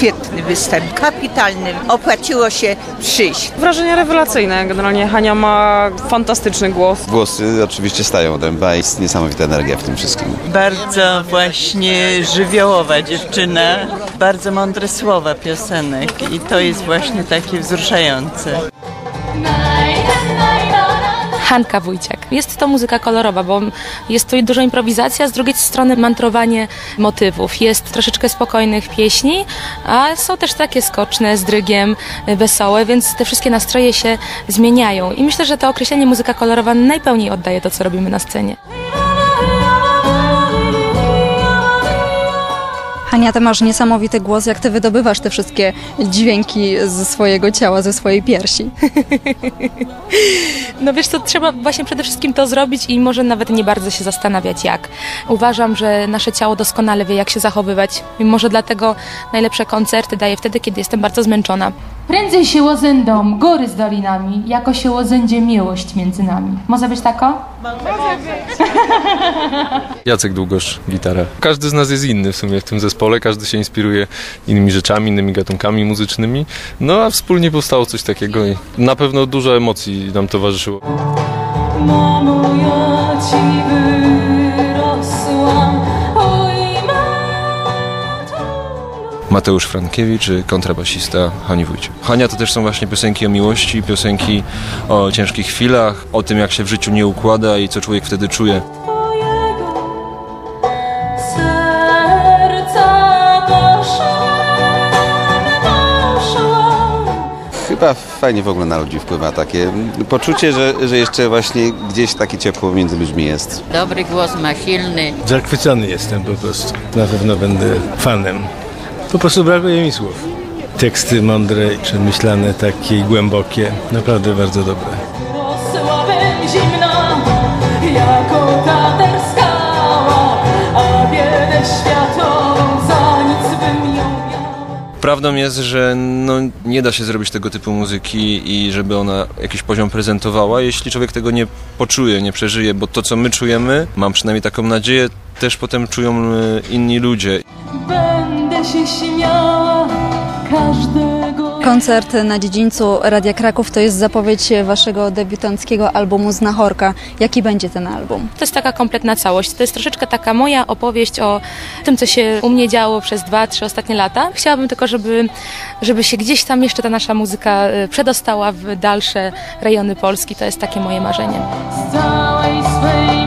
świetny występ, kapitalny. Opłaciło się przyjść. Wrażenia rewelacyjne. Generalnie Hania ma fantastyczny głos. Głosy oczywiście stają dęba, jest niesamowita energia w tym wszystkim. Bardzo właśnie żywiołowa dziewczyna, bardzo mądre słowa piosenek i to jest właśnie takie wzruszające. Hanka Wójciak. Jest to muzyka kolorowa, bo jest tu dużo improwizacji, a z drugiej strony mantrowanie motywów. Jest troszeczkę spokojnych pieśni, a są też takie skoczne, z drygiem, wesołe, więc te wszystkie nastroje się zmieniają. I myślę, że to określenie muzyka kolorowa najpełniej oddaje to, co robimy na scenie. Hania, ty masz niesamowity głos, jak ty wydobywasz te wszystkie dźwięki ze swojego ciała, ze swojej piersi. No wiesz co, trzeba właśnie przede wszystkim to zrobić i może nawet nie bardzo się zastanawiać jak. Uważam, że nasze ciało doskonale wie jak się zachowywać i może dlatego najlepsze koncerty daję wtedy, kiedy jestem bardzo zmęczona. Prędzej się łozędą góry z dolinami, jako się łozędzie miłość między nami. Może być tako? Jacek Długosz, gitara. Każdy z nas jest inny w sumie w tym zespole, każdy się inspiruje innymi rzeczami, innymi gatunkami muzycznymi, no a wspólnie powstało coś takiego i na pewno dużo emocji nam towarzyszyło. Mamo, ja ci wyrosłam, Mateusz Frankiewicz, kontrabasista Hani Wójcie. Hania to też są właśnie piosenki o miłości, piosenki o ciężkich chwilach, o tym jak się w życiu nie układa i co człowiek wtedy czuje. Chyba fajnie w ogóle na ludzi wpływa takie poczucie, że, że jeszcze właśnie gdzieś takie ciepło między ludźmi jest. Dobry głos ma, silny. Zachwycony jestem po prostu. Na pewno będę fanem. Po prostu brakuje mi słów. Teksty mądre, przemyślane, takie głębokie. Naprawdę bardzo dobre. Rosłabym zimna, jako tater skała, a biedę światową za nic bym ją miała. Prawdą jest, że no, nie da się zrobić tego typu muzyki i żeby ona jakiś poziom prezentowała, jeśli człowiek tego nie poczuje, nie przeżyje, bo to co my czujemy, mam przynajmniej taką nadzieję, też potem czują e, inni ludzie. Będę się śmiała każdego Koncert na dziedzińcu Radia Kraków to jest zapowiedź waszego debiutanckiego albumu Znachorka. Jaki będzie ten album? To jest taka kompletna całość. To jest troszeczkę taka moja opowieść o tym, co się u mnie działo przez dwa, trzy ostatnie lata. Chciałabym tylko, żeby, żeby się gdzieś tam jeszcze ta nasza muzyka y, przedostała w dalsze rejony Polski. To jest takie moje marzenie. z całej swej